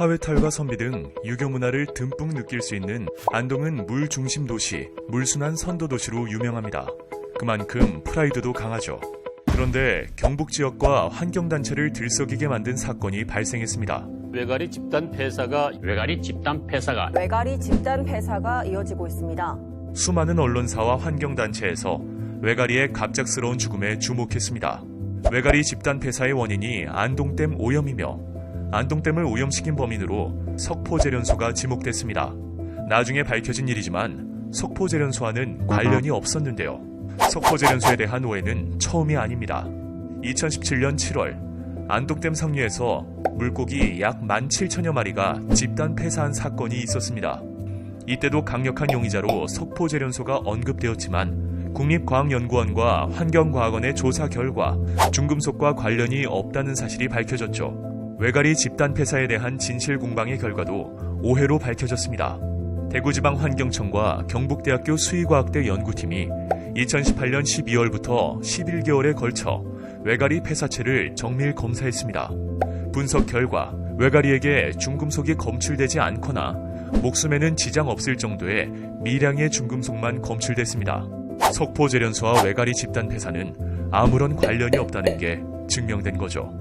하회탈과 선비 등 유교 문화를 듬뿍 느낄 수 있는 안동은 물 중심 도시, 물순환 선도 도시로 유명합니다. 그만큼 프라이드도 강하죠. 그런데 경북 지역과 환경단체를 들썩이게 만든 사건이 발생했습니다. 외가리 집단 폐사가 외가리 집단 폐사가 외가리 집단 폐사가 이어지고 있습니다. 수많은 언론사와 환경단체에서 외가리의 갑작스러운 죽음에 주목했습니다. 외가리 집단 폐사의 원인이 안동댐 오염이며 안동댐을 오염시킨 범인으로 석포재련소가 지목됐습니다. 나중에 밝혀진 일이지만 석포재련소와는 관련이 없었는데요. 석포재련소에 대한 오해는 처음이 아닙니다. 2017년 7월 안동댐 상류에서 물고기 약 17,000여 마리가 집단 폐사한 사건이 있었습니다. 이때도 강력한 용의자로 석포재련소가 언급되었지만 국립과학연구원과 환경과학원의 조사 결과 중금속과 관련이 없다는 사실이 밝혀졌죠. 외가리 집단 폐사에 대한 진실 공방의 결과도 오해로 밝혀졌습니다. 대구지방환경청과 경북대학교 수의과학대 연구팀이 2018년 12월부터 11개월에 걸쳐 외가리 폐사체를 정밀 검사했습니다. 분석 결과 외가리에게 중금속이 검출되지 않거나 목숨에는 지장 없을 정도의 미량의 중금속만 검출됐습니다. 석포재련소와 외가리 집단 폐사는 아무런 관련이 없다는 게 증명된 거죠.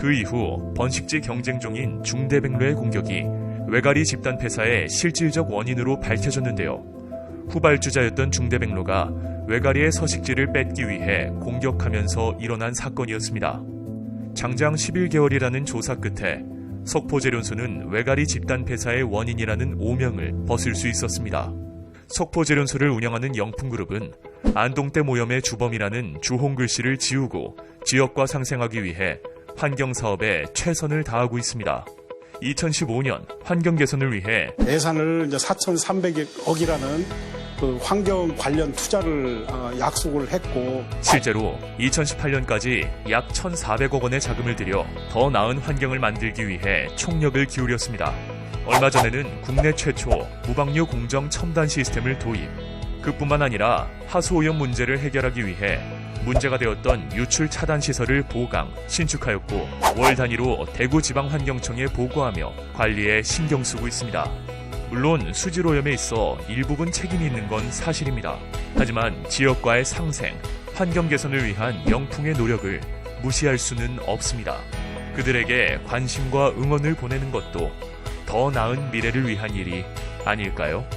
그 이후 번식지 경쟁종인 중대백로의 공격이 외가리 집단 폐사의 실질적 원인으로 밝혀졌는데요. 후발주자였던 중대백로가 외가리의 서식지를 뺏기 위해 공격하면서 일어난 사건이었습니다. 장장 11개월이라는 조사 끝에 석포재련소는 외가리 집단 폐사의 원인이라는 오명을 벗을 수 있었습니다. 석포재련소를 운영하는 영풍그룹은 안동댐 오염의 주범이라는 주홍 글씨를 지우고 지역과 상생하기 위해 환경 사업에 최선을 다하고 있습니다. 2015년 환경 개선을 위해 예산을 이제 4,300억이라는 그 환경 관련 투자를 어, 약속을 했고 실제로 2018년까지 약 1,400억 원의 자금을 들여 더 나은 환경을 만들기 위해 총력을 기울였습니다. 얼마 전에는 국내 최초 무방류 공정 첨단 시스템을 도입. 그뿐만 아니라 하수오염 문제를 해결하기 위해 문제가 되었던 유출 차단 시설을 보강, 신축하였고 월 단위로 대구지방환경청에 보고하며 관리에 신경 쓰고 있습니다. 물론 수질 오염에 있어 일부분 책임이 있는 건 사실입니다. 하지만 지역과의 상생, 환경 개선을 위한 영풍의 노력을 무시할 수는 없습니다. 그들에게 관심과 응원을 보내는 것도 더 나은 미래를 위한 일이 아닐까요?